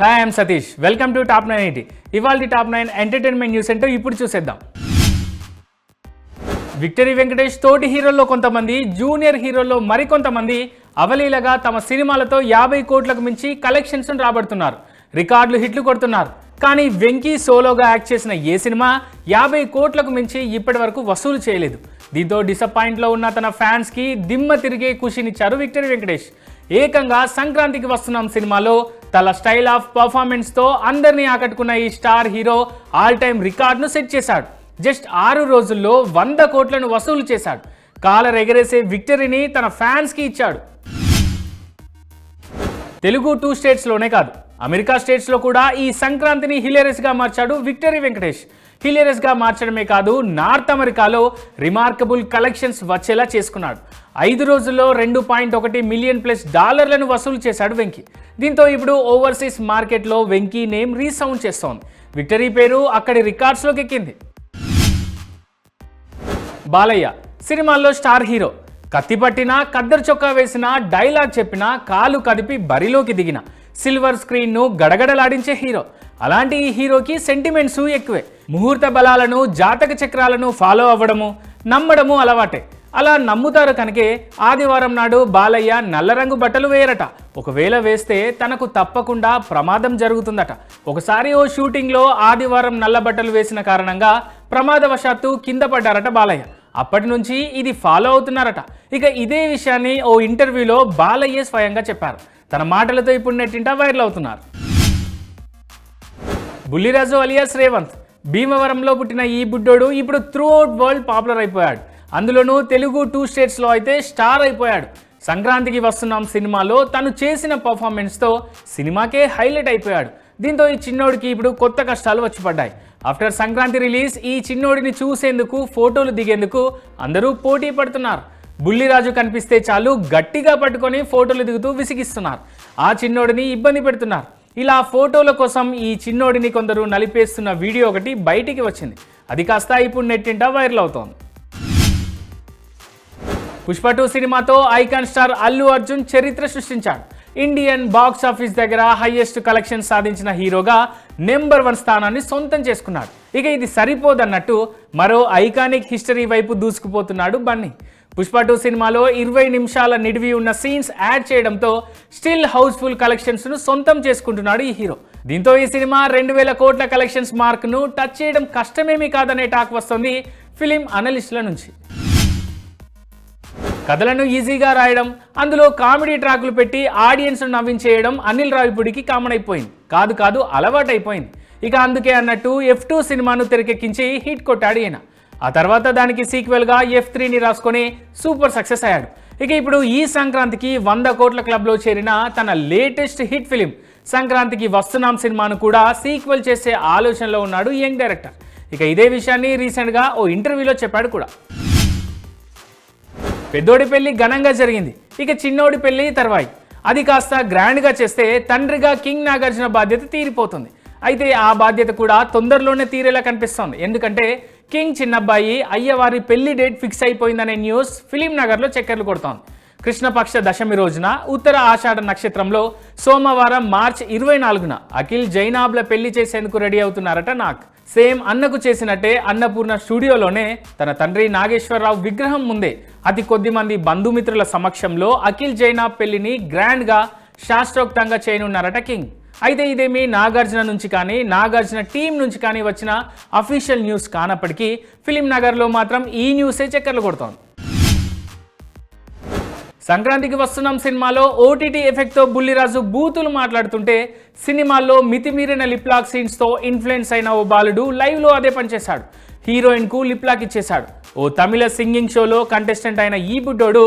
Hi I'm Satish welcome to top nine eighty ఇవాళ top nine entertainment news centre ఇప్పుడు చూసేద్దాం. Victory Venkatesh తోటి హీరోల్లో కొంతమంది జూనియర్ హీరోల్లో మరికొంతమంది అవలీలగా తమ సినిమాలతో యాభై కోట్లకు మించి కలెక్షన్స్ రాబడుతున్నారు. రికార్డులు హిట్లు కొడుతున్నారు. కానీ వెంకీ సోలోగా యాక్ట్ చేసిన ఏ సినిమా యాభై కోట్లకు మించి ఇప్పటి వరకు వసూలు చేయలేదు. దీంతో డిసప్పాయింట్లో ఉన్న తన ఫ్యాన్స్కి దిమ్మ తిరిగే ఖుషినిచ్చారు విక్టరీ వెంకటేష్ ఏకంగా సంక్రాంతికి వస్తున్నాం సినిమాలో తన స్టైల్ ఆఫ్ పర్ఫార్మెన్స్తో అందరినీ ఆకట్టుకున్న ఈ స్టార్ హీరో ఆల్ టైమ్ రికార్డును సెట్ చేశాడు. జస్ట్ ఆరు రోజుల్లో వంద కోట్లను వసూలు చేశాడు. కాలర్ ఎగరేసే విక్టరీని తన ఫ్యాన్స్కి ఇచ్చాడు. తెలుగు టూ స్టేట్స్లోనే కాదు అమెరికా స్టేట్స్లో కూడా ఈ సంక్రాంతిని హిలేరియస్గా మార్చాడు విక్టరీ వెంకటేష్. హిలేరియస్గా మార్చడమే కాదు నార్త్ అమెరికాలో రిమార్కబుల్ కలెక్షన్స్ వచ్చేలా చేసుకున్నాడు. ఐదు రోజుల్లో రెండు పాయింట్ ఒకటి మిలియన్ ప్లస్ డాలర్లను వసూలు చేశాడు వెంకీ. దీంతో ఇప్పుడు ఓవర్సీస్ మార్కెట్లో వెంకీ నేమ్ రీసౌండ్ చేస్తోంది. విక్టరీ పేరు అక్కడి రికార్డ్స్లోకి ఎక్కింది. బాలయ్య సినిమాల్లో స్టార్ హీరో. కత్తి పట్టినా కద్దరు చొక్కా వేసిన డైలాగ్ చెప్పినా కాలు కదిపి బరిలోకి దిగిన. సిల్వర్ స్క్రీన్ను గడగడలాడించే హీరో. అలాంటి ఈ హీరోకి సెంటిమెంట్స్ ఎక్కువే. ముహూర్త బలాలను జాతక చక్రాలను ఫాలో అవ్వడము నమ్మడము అలవాటే. అలా నమ్ముతారు కనుకే ఆదివారం నాడు బాలయ్య నల్ల రంగు బట్టలు వేయరట. ఒకవేళ వేస్తే తనకు తప్పకుండా ప్రమాదం జరుగుతుందట. ఒకసారి ఓ షూటింగ్లో ఆదివారం నల్ల బట్టలు వేసిన కారణంగా ప్రమాదవశాత్తు కింద పడ్డారట బాలయ్య. అప్పటి నుంచి ఇది ఫాలో అవుతున్నారట. ఇక ఇదే విషయాన్ని ఓ ఇంటర్వ్యూలో బాలయ్య స్వయంగా చెప్పారు. తన మాటలతో ఇప్పుడు నెట్టింటా వైరల్ అవుతున్నారు. బుల్లిరాజు అలియాస్ రేవంత్ భీమవరంలో పుట్టిన ఈ బుడ్డోడు ఇప్పుడు త్రూ అవుట్ వరల్డ్ పాపులర్ అయిపోయాడు. అందులోనూ తెలుగు టూ స్టేట్స్లో అయితే స్టార్ అయిపోయాడు. సంక్రాంతికి వస్తున్నాం సినిమాలో తను చేసిన పర్ఫార్మెన్స్తో సినిమాకే హైలైట్ అయిపోయాడు. దీంతో ఈ చిన్నోడికి ఇప్పుడు కొత్త కష్టాలు వచ్చి పడ్డాయి. ఆఫ్టర్ సంక్రాంతి రిలీజ్ ఈ చిన్నోడిని చూసేందుకు ఫోటోలు దిగేందుకు అందరూ పోటీ పడుతున్నారు. బుల్లిరాజు కనిపిస్తే చాలు గట్టిగా పట్టుకొని ఫోటోలు దిగుతూ విసిగిస్తున్నారు. ఆ చిన్నోడిని ఇబ్బంది పెడుతున్నారు. ఇలా ఫోటోల కోసం ఈ చిన్నోడిని కొందరు నలిపేస్తున్న వీడియో ఒకటి బయటికి వచ్చింది. అది కాస్త ఇప్పుడు నెట్టింట వైరల్ అవుతోంది. పుష్ప టూ సినిమాతో ఐకాన్ స్టార్ అల్లు అర్జున్ చరిత్ర సృష్టించాడు. ఇండియన్ బాక్స్ ఆఫీస్ దగ్గర హైయెస్ట్ కలెక్షన్ సాధించిన హీరోగా నెంబర్ వన్ స్థానాన్ని సొంతం చేసుకున్నాడు. ఇక ఇది సరిపోదన్నట్టు మరో ఐకానిక్ హిస్టరీ వైపు దూసుకుపోతున్నాడు బన్నీ. పుష్ప టూ సినిమాలో ఇరవై నిమిషాల నిడివి ఉన్న సీన్స్ యాడ్ చేయడంతో స్టిల్ హౌస్ఫుల్ కలెక్షన్స్ను సొంతం చేసుకుంటున్నాడు ఈ హీరో. దీంతో ఈ సినిమా రెండు వేల కోట్ల కలెక్షన్స్ మార్క్ను టచ్ చేయడం కష్టమేమీ కాదనే టాక్ వస్తుంది ఫిలిం అనలిస్టుల నుంచి. కథలను ఈజీగా రాయడం అందులో కామెడీ ట్రాక్లు పెట్టి ఆడియన్స్ నవ్వించేయడం అనిల్ రావిపూడికి కామన్ అయిపోయింది కాదు కాదు అలవాటైపోయింది. ఇక అందుకే అన్నట్టు ఎఫ్ టూ సినిమాను తెరకెక్కించి హిట్ కొట్టాడు ఈయన. ఆ తర్వాత దానికి సీక్వెల్గా ఎఫ్ త్రీని రాసుకొని సూపర్ సక్సెస్ అయ్యాడు. ఇక ఇప్పుడు ఈ సంక్రాంతికి వంద కోట్ల క్లబ్లో చేరిన తన లేటెస్ట్ హిట్ ఫిలిం సంక్రాంతికి వస్తున్నాం సినిమాను కూడా సీక్వెల్ చేసే ఆలోచనలో ఉన్నాడు యంగ్ డైరెక్టర్. ఇక ఇదే విషయాన్ని రీసెంట్గా ఓ ఇంటర్వ్యూలో చెప్పాడు కూడా. పెద్దోడి పెళ్ళి ఘనంగా జరిగింది. ఇక చిన్నోడి పెళ్ళి తర్వాయి. అది కాస్త గ్రాండ్గా చేస్తే తండ్రిగా కింగ్ నాగార్జున బాధ్యత తీరిపోతుంది. అయితే ఆ బాధ్యత కూడా తొందరలోనే తీరేలా కనిపిస్తోంది. ఎందుకంటే కింగ్ చిన్నబ్బాయి అయ్యవారి పెళ్ళి డేట్ ఫిక్స్ అయిపోయిందనే న్యూస్ ఫిలిం నగర్లో చక్కర్లు కొడుతోంది. కృష్ణపక్ష దశమి రోజున ఉత్తర ఆషాఢ నక్షత్రంలో సోమవారం మార్చ్ ఇరవై నాలుగున అఖిల్ జైనాబ్ల పెళ్ళి చేసేందుకు రెడీ అవుతున్నారట నాగ్. సేమ్ అన్నకు చేసినట్టే అన్నపూర్ణ స్టూడియోలోనే తన తండ్రి నాగేశ్వరరావు విగ్రహం ముందే అతి కొద్ది మంది బంధుమిత్రుల సమక్షంలో అఖిల్ జైనాబ్ పెళ్ళిని గ్రాండ్గా శాస్త్రోక్తంగా చేయనున్నారట కింగ్. అయితే ఇదేమి నాగార్జున నుంచి కానీ నాగార్జున టీం నుంచి కానీ వచ్చిన అఫీషియల్ న్యూస్ కానప్పటికీ ఫిలిం నగర్లో మాత్రం ఈ న్యూసే చక్కర్లు కొడుతోంది. సంక్రాంతికి వస్తున్నాం సినిమాలో ఓటీటీ ఎఫెక్ట్తో బుల్లిరాజు బూతులు మాట్లాడుతుంటే సినిమాల్లో మితిమీరిన లిప్లాక్ సీన్స్తో ఇన్ఫ్లుయెన్స్ అయిన ఓ బాలుడు లైవ్లో అదే పనిచేశాడు. హీరోయిన్కు లిప్లాక్ ఇచ్చేశాడు. ఓ తమిళ సింగింగ్ షోలో కంటెస్టెంట్ అయిన ఈ బుడ్డోడు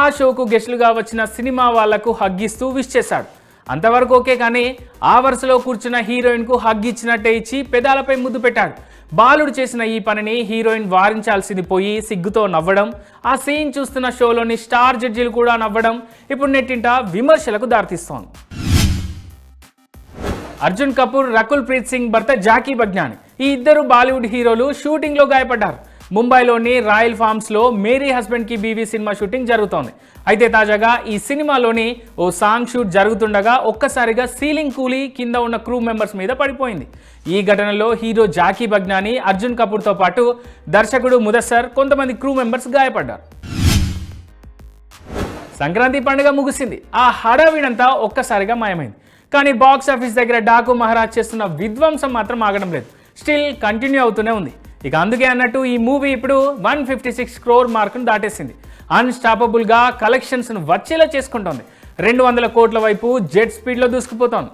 ఆ షోకు గెస్టులుగా వచ్చిన సినిమా వాళ్ళకు హగ్గిస్తూ విష్ చేశాడు. అంతవరకు ఓకే కానీ ఆ వరుసలో కూర్చున్న హీరోయిన్కు హగ్ ఇచ్చినట్టే ఇచ్చి పెదాలపై ముద్దు పెట్టాడు. బాలుడు చేసిన ఈ పనిని హీరోయిన్ వారించాల్సింది పోయి సిగ్గుతో నవ్వడం ఆ సీన్ చూస్తున్న షోలోని స్టార్ జడ్జీలు కూడా నవ్వడం ఇప్పుడు నెట్టింట విమర్శలకు దారితీస్తోంది. అర్జున్ కపూర్ రకుల్ ప్రీత్ సింగ్ భర్త జాకీ బజ్ఞాని ఈ ఇద్దరు బాలీవుడ్ హీరోలు షూటింగ్లో గాయపడ్డారు. ముంబైలోని రాయల్ ఫార్మ్స్లో మేరీ హస్బెండ్కి బీవీ సినిమా షూటింగ్ జరుగుతోంది. అయితే తాజాగా ఈ సినిమాలోని ఓ సాంగ్ షూట్ జరుగుతుండగా ఒక్కసారిగా సీలింగ్ కూలి కింద ఉన్న క్రూ మెంబర్స్ మీద పడిపోయింది. ఈ ఘటనలో హీరో జాకీ బగ్నాని అర్జున్ కపూర్తో పాటు దర్శకుడు ముదస్సర్ కొంతమంది క్రూ మెంబర్స్ గాయపడ్డారు. సంక్రాంతి పండుగ ముగిసింది. ఆ హడావిడంతా ఒక్కసారిగా మాయమైంది. కానీ బాక్స్ ఆఫీస్ దగ్గర డాకు మహారాజ్ చేస్తున్న విధ్వంసం మాత్రం ఆగడం లేదు. స్టిల్ కంటిన్యూ అవుతూనే ఉంది. ఇక అందుకే అన్నట్టు ఈ మూవీ ఇప్పుడు వన్ ఫిఫ్టీ సిక్స్ క్రోర్ మార్కును దాటేసింది. అన్స్టాపబుల్గా కలెక్షన్స్ను వచ్చేలా చేసుకుంటోంది. రెండు వందల కోట్ల వైపు జెట్ స్పీడ్లో దూసుకుపోతోంది.